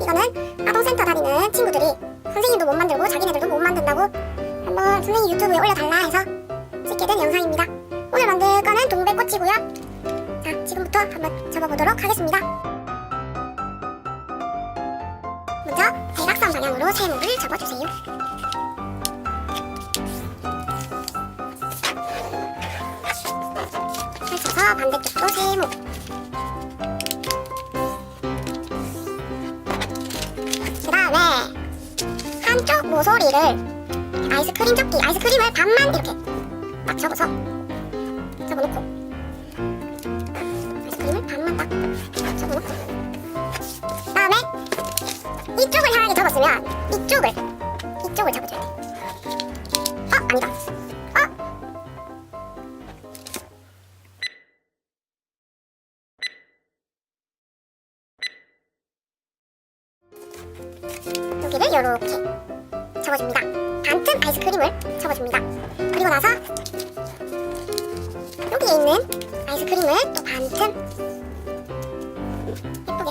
이거는 아동센터 다니는 친구들이 선생님도 못 만들고 자기네들도 못 만든다고 한번 선생님 유튜브에 올려달라 해서 찍게 된 영상입니다. 오늘 만들 거는 동백꽃이고요. 자, 지금부터 한번 접어보도록 하겠습니다. 먼저 대각선 방향으로 세모를 접어주세요. 펼쳐서 반대쪽도 세모. 그 다음에 한쪽 모서리를 아이스크림 접기, 아이스크림을 반만 이렇게 딱 접어서 접어놓고 아이스크림을 반만 딱 접어놓고 그 다음에 이쪽을 향하게 접었으면 이쪽을 이쪽을 잡아줘야 돼. 어 아니다. 반틈 아이스크림을 접어줍니다. 그리고 나서 여기에 있는 아이스크림을 또 반틈 예쁘게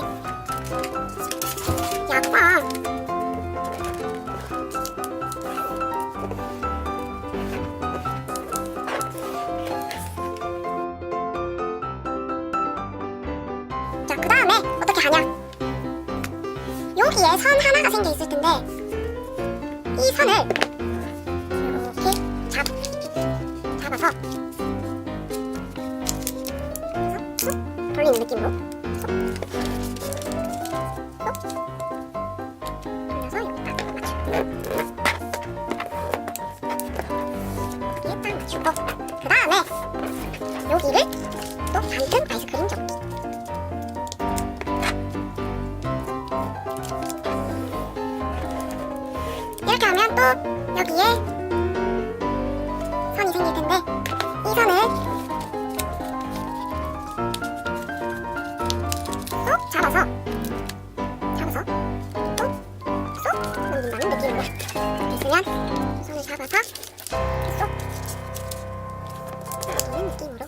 자, 그 다음에 어떻게 하냐? 여기에 선 하나가 생겨 있을 텐데 이 선을 쑥 돌리는 느낌으로. 쑥 쑥. 돌려서 이렇게 딱 맞추고 여기에 딱 맞추고 그 다음에 여기를 또 반틈 아이스크림 접기. 이렇게 하면 또 여기에 생길 텐데 이 선을. 쏙 잡아서. 잡아서. 또쏙 넘긴다는 느낌으로 이 선을 잡아서 쏙 넘기는 느낌으로.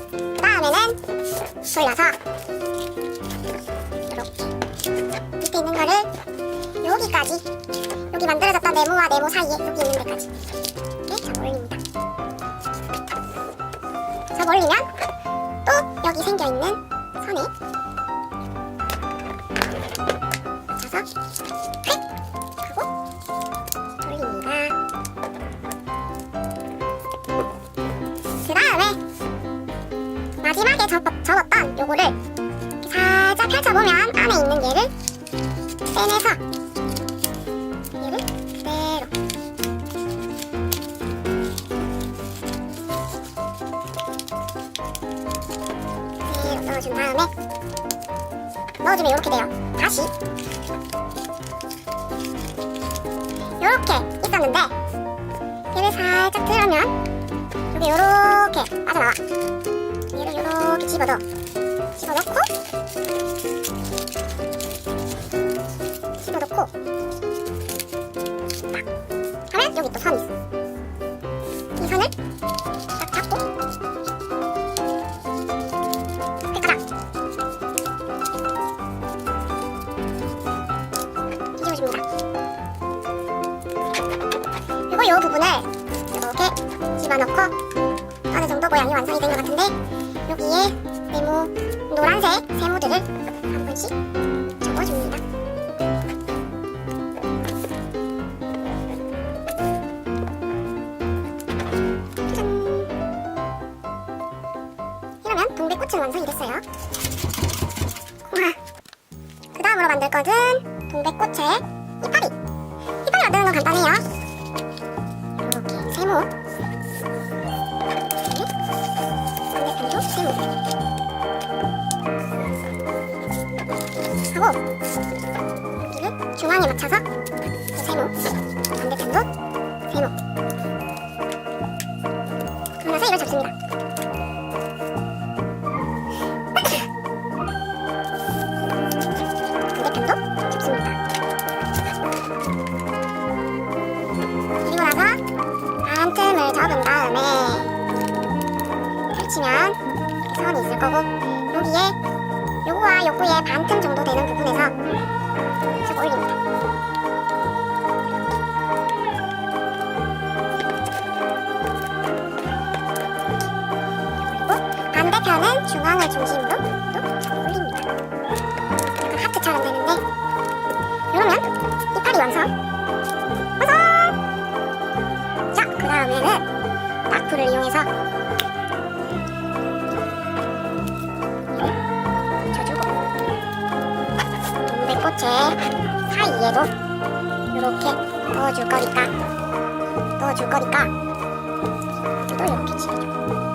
그 다음에는 돌려서 여기까지 여기 만들어졌던 네모와 네모 사이에 여기 있는 데까지 이렇게 잡아 올립니다. 잡아 올리면 또 여기 생겨 있는 선에 맞춰서 획 하고 돌립니다. 그 다음에 마지막에 접, 접었던 요거를 살짝 펼쳐보면 안에 있는 얘를 빼내서 넣어주면 이렇게 돼요. 다시. 이렇게 있었는데 얘를 살짝 들으면 여기 이렇게 빠져나와. 얘를 이렇게 집어넣어. 집어넣고 집어넣고 딱 하면 여기 또 선이 있어. 이 선을 딱 잡고 그리고 이 부분을 이렇게 집어넣고 어느 정도 모양이 완성이 된 것 같은데 여기에 네모 노란색 세모들을 한 번씩 접어줍니다. 짜잔. 이러면 동백꽃은 완성이 됐어요. 와. 그 다음으로 만들 것은 동백꽃의 이파리. 이파리 만드는 건 간단해요. 여기를 중앙에 맞춰서 그 세모 반대편도 세모. 그러고 나서 이걸 접습니다. 반대편도 접습니다. 그리고 나서 반틈을 접은 다음에 펼치면 이렇게 선이 거고 여기에 요거의 반틈 정도 되는 부분에서 쭉 올립니다. 그리고 반대편은 중앙을 중심으로 동백꽃의 사이에도 이렇게 넣어줄 거니까. 넣어줄 거니까. 또 이렇게 칠해주고